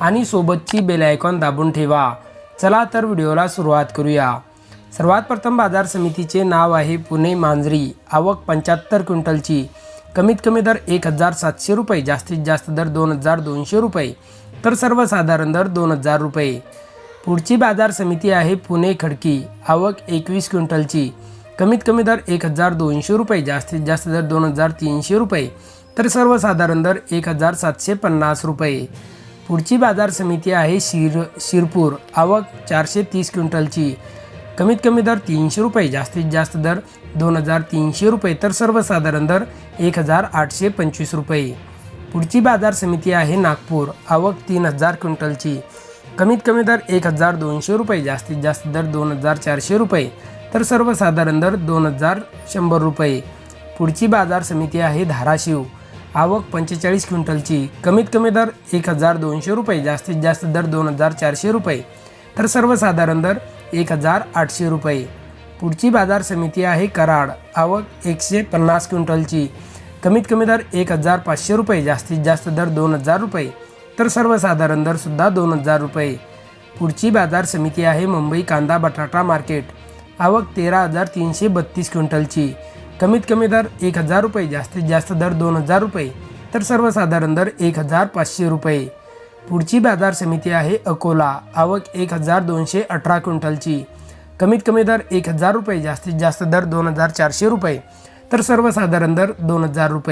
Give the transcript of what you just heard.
आणि सोबतची bell icon दाबून ठेवा. चला तर व्हिडिओला सुरुवात करूया. सर्वात प्रथम बाजार समितीचे नाव आहे पुणे मांजरी. आवक पंच्याहत्तर क्विंटलची. कमीत कमी दर एक हजार सातशे रुपये जास्तीत जास्त दर दोन हजार दोनशे रुपये. तर सर्वसाधारण दर दोन हजार रुपये. पुढची बाजार समिती आहे पुणे खडकी. आवक एकवीस क्विंटलची. कमीत कमी दर एक हजार दोनशे रुपये जास्तीत जास्त दर दोन हजार तीनशे रुपये. तर सर्वसाधारण दर एक हजार सातशे पन्नास रुपये. पुढची बाजार समिती आहे शिर शिरपूर. आवक चारशे तीस क्विंटलची. कमीत कमी दर तीनशे रुपये जास्तीत जास्त दर दोन हजार तीनशे रुपये तर सर्वसाधारण दर एक हजार आठशे पंचवीस रुपये. पुढची बाजार समिती आहे नागपूर. आवक तीन हजार क्विंटलची. कमीत कमी दर एक हजार दोनशे रुपये जास्तीत जास्त दर दोन हजार चारशे रुपये तर सर्वसाधारण दर दोन हजार शंभर रुपये. पुढची बाजार समिती आहे धाराशिव. आवक पंचेचाळीस क्विंटलची कमीत कमी दर एक हजार दोनशे रुपये जास्तीत जास्त दर दोन हजार चारशे रुपये. तर सर्वसाधारण दर एक हजार आठशे रुपये. पुढची बाजार समिती आहे कराड आवक एकशे पन्नास क्विंटलची कमीत कमी दर एक हजार पाचशे रुपये जास्तीत जास्त दर दोन हजार रुपये. तर सर्वसाधारण दरसुद्धा दोन हजार रुपये. पुढची बाजार समिती आहे मुंबई कांदा बटाटा मार्केट आवक तेरा हजार तीनशे बत्तीस क्विंटलची कमीत कमी दर एक हजार रुपये जास्तीत जास्त दर दोन हजार रुपये तर सर्वसाधारण दर एक हजार पाचशे रुपये. पुढची बाजार समिती आहे अकोला आवक एक हजार दोनशे अठरा क्विंटलची. कमीत कमी दर एक हजार रुपये जास्तीत जास्त दर दोन हजार चारशे रुपये तर सर्वसाधारण दर दोन हजार रुपये.